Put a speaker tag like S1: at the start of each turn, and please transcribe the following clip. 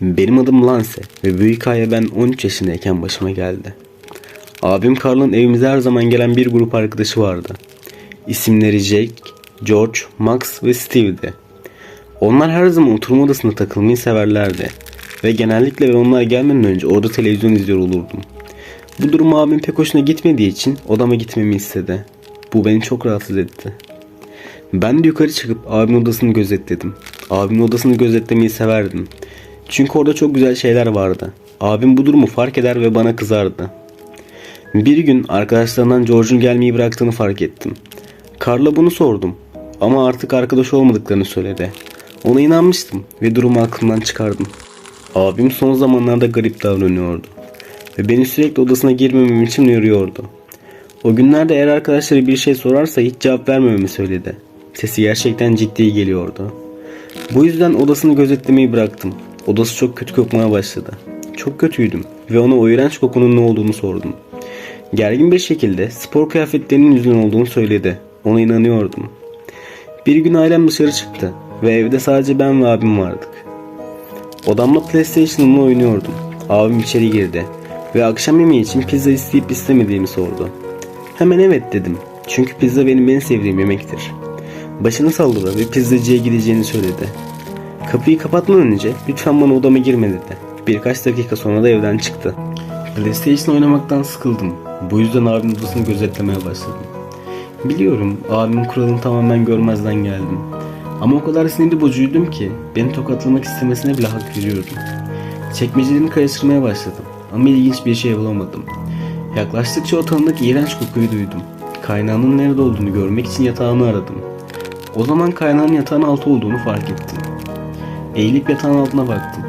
S1: Benim adım Lance ve bu hikaye ben 13 yaşındayken başıma geldi. Abim Carl'ın evimize her zaman gelen bir grup arkadaşı vardı. İsimleri Jake, George, Max ve Steve'di. Onlar her zaman oturma odasında takılmayı severlerdi. Ve genellikle ben onlar gelmeden önce orada televizyon izliyor olurdum. Bu durum abim pek hoşuna gitmediği için odama gitmemi istedi. Bu beni çok rahatsız etti. Ben de yukarı çıkıp abimin odasını gözetledim. Abimin odasını gözetlemeyi severdim. Çünkü orada çok güzel şeyler vardı. Abim bu durumu fark eder ve bana kızardı. Bir gün arkadaşlarından George'un gelmeyi bıraktığını fark ettim. Carl'a bunu sordum. Ama artık arkadaş olmadıklarını söyledi. Ona inanmıştım ve durumu aklımdan çıkardım. Abim son zamanlarda garip davranıyordu. Ve beni sürekli odasına girmemem için uyarıyordu. O günlerde eğer arkadaşları bir şey sorarsa hiç cevap vermememi söyledi. Sesi gerçekten ciddi geliyordu. Bu yüzden odasını gözetlemeyi bıraktım. Odası çok kötü kokmaya başladı. Çok kötüydüm ve ona o iğrenç kokunun ne olduğunu sordum. Gergin bir şekilde spor kıyafetlerinin yüzünden olduğunu söyledi. Ona inanıyordum. Bir gün ailem dışarı çıktı ve evde sadece ben ve abim vardık. Odamda PlayStation'ımla oynuyordum. Abim içeri girdi ve akşam yemeği için pizza isteyip istemediğimi sordu. Hemen evet dedim. Çünkü pizza benim en sevdiğim yemektir. Başını salladı ve pizzacıya gideceğini söyledi. Kapıyı kapatmadan önce lütfen bana odama girme dedi. Birkaç dakika sonra da evden çıktı. PlayStation oynamaktan sıkıldım. Bu yüzden abimin odasını gözetlemeye başladım. Biliyorum abimin kuralını tamamen görmezden geldim. Ama o kadar sinirli bocuydum ki beni tokatlamak istemesine bile hak veriyordum. Çekmecelerini karıştırmaya başladım ama ilginç bir şey bulamadım. Yaklaştıkça o tanıdık iğrenç kokuyu duydum. Kaynağının nerede olduğunu görmek için yatağını aradım. O zaman kaynağın yatağın altı olduğunu fark ettim. Eğilip yatağın altına baktım.